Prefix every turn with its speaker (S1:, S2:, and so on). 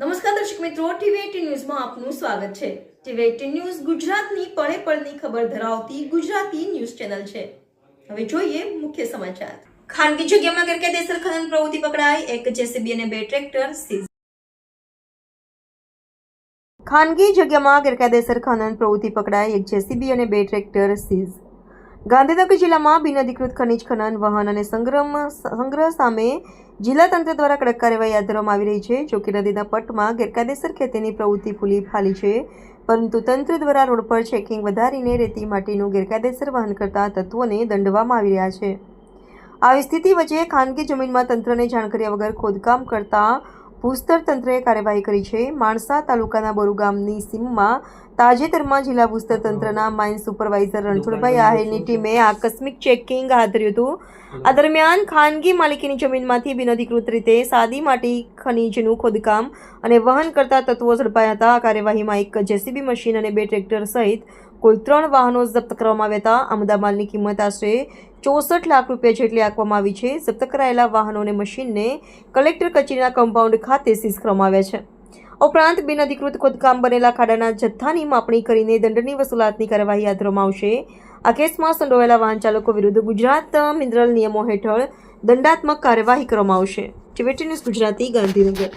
S1: નમસ્કાર દર્શક મિત્રો ટીવી ન્યૂઝમાં આપનું સ્વાગત છે. ટીવી એટીન ન્યૂઝ ગુજરાતની પળે પળની ખબર ધરાવતી ગુજરાતી ન્યૂઝ ચેનલ છે. હવે જોઈએ મુખ્ય સમાચાર. ખાનગી જગ્યામાં ગેરકાયદેસર ખનન પ્રવૃત્તિ પકડાઈ, એક જેસીબી અને બે ટ્રેક્ટર સીઝ. ખાનગી જગ્યામાં ગેરકાયદેસર ખનન પ્રવૃત્તિ પકડાઈ, એક જેસીબી અને બે ટ્રેક્ટર સીઝ. ગાંધીનગર જિલ્લામાં બિનઅધિકૃત ખનિજ ખનન વહન અને સંગ્રહ સંગ્રહ સામે જિલ્લા તંત્ર દ્વારા કડક કાર્યવાહી હાથ ધરવામાં આવી રહી છે, જો કે નદીના પટમાં ગેરકાયદેસર ખેતીની પ્રવૃત્તિ ફૂલી ફાલી છે. પરંતુ તંત્ર દ્વારા રોડ પર ચેકિંગ વધારીને રેતી માટીનું ગેરકાયદેસર વહન કરતા તત્વોને દંડવામાં આવી રહ્યા છે. આવી સ્થિતિ વચ્ચે ખાનગી જમીનમાં તંત્રને જાણ કર્યા વગર ખોદકામ કરતા ભૂસ્તર તંત્રએ કાર્યવાહી કરી છે. માણસા તાલુકાના બોરુ ગામની સીમમાં તાજેતરમાં જિલ્લા ભૂસ્તર તંત્રના માઇન સુપરવાઇઝર રણછોડભાઈ આહિરની ટીમે આકસ્મિક ચેકિંગ હાથ ધર્યું હતું. આ દરમિયાન ખાનગી માલિકીની જમીનમાંથી બિનઅધિકૃત રીતે સાદી માટી ખનીજનું ખોદકામ અને વહન કરતા તત્વો ઝડપાયા હતા. આ કાર્યવાહીમાં એક જેસીબી મશીન અને બે ટ્રેક્ટર સહિત કુલ ત્રણ વાહનો જપ્ત કરવામાં આવ્યા હતા. આ માલની કિંમત આશરે ચોસઠ લાખ રૂપિયા જેટલી આંકવામાં આવી છે. જપ્ત કરાયેલા વાહનો અને મશીનને કલેક્ટર કચેરીના કમ્પાઉન્ડ ખાતે સીઝ કરવામાં આવ્યા છે. ઉપરાંત બિનઅધિકૃત ખોદકામ બનેલા ખાડાના જથ્થાની માપણી કરીને દંડની વસૂલાતની કાર્યવાહી હાથ ધરવામાં આવશે. આ કેસમાં સંડોવાયેલા વાહન ચાલકો વિરુદ્ધ ગુજરાત મિનરલ નિયમો હેઠળ દંડાત્મક કાર્યવાહી કરવામાં આવશે. TVT news Gujarati Gandhinagar